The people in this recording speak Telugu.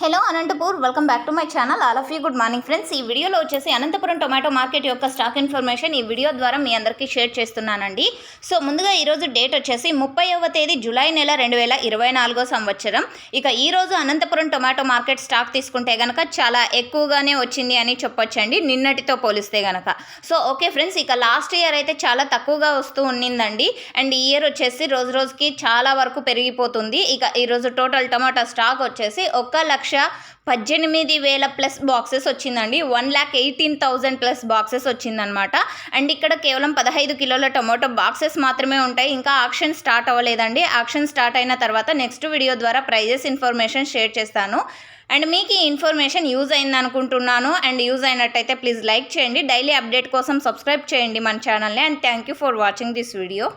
Hello Anantapur welcome back to my channel all of you good morning friends ఈ వీడియోలో వచ్చేసి అనంతపురం టొమాటో మార్కెట్ యొక్క స్టాక్ ఇన్ఫర్మేషన్ ఈ వీడియో ద్వారా మీ అందరికీ షేర్ చేస్తున్నానండి. సో ముందుగా ఈరోజు డేట్ వచ్చేసి ముప్పైవ తేదీ జూలై నెల రెండు వేల ఇరవై నాలుగో సంవత్సరం. ఇక ఈరోజు అనంతపురం టొమాటో మార్కెట్ స్టాక్ తీసుకుంటే కనుక చాలా ఎక్కువగానే వచ్చింది అని చెప్పొచ్చండి. నిన్నటితో పోలిస్తే కనుక సో ఓకే ఫ్రెండ్స్ ఇక లాస్ట్ ఇయర్ అయితే చాలా తక్కువగా వస్తూ ఉన్నిందండి. అండ్ ఈ ఇయర్ వచ్చేసి రోజు రోజుకి చాలా వరకు పెరిగిపోతుంది. ఇక ఈరోజు టోటల్ టొమాటో స్టాక్ వచ్చేసి ఒక్క లక్ష పద్దెనిమిది వేల ప్లస్ బాక్సెస్ వచ్చిందండి. One lakh eighteen thousand plus boxes వచ్చిందనమాట అండ్ ఇక్కడ కేవలం పదహైదు కిలోల టొమాటో బాక్సెస్ మాత్రమే ఉంటాయి. ఇంకా ఆక్షన్ స్టార్ట్ అవ్వలేదండి. ఆక్షన్ స్టార్ట్ అయిన తర్వాత నెక్స్ట్ వీడియో ద్వారా ప్రైజెస్ ఇన్ఫర్మేషన్ షేర్ చేస్తాను. అండ్ మీకు ఈ ఇన్ఫర్మేషన్ యూజ్ అయింది అనుకుంటున్నాను అండ్ యూజ్ అయినట్టయితే ప్లీజ్ లైక్ చేయండి. డైలీ అప్డేట్ కోసం సబ్స్క్రైబ్ చేయండి మన ఛానల్ని. And thank you for watching this video.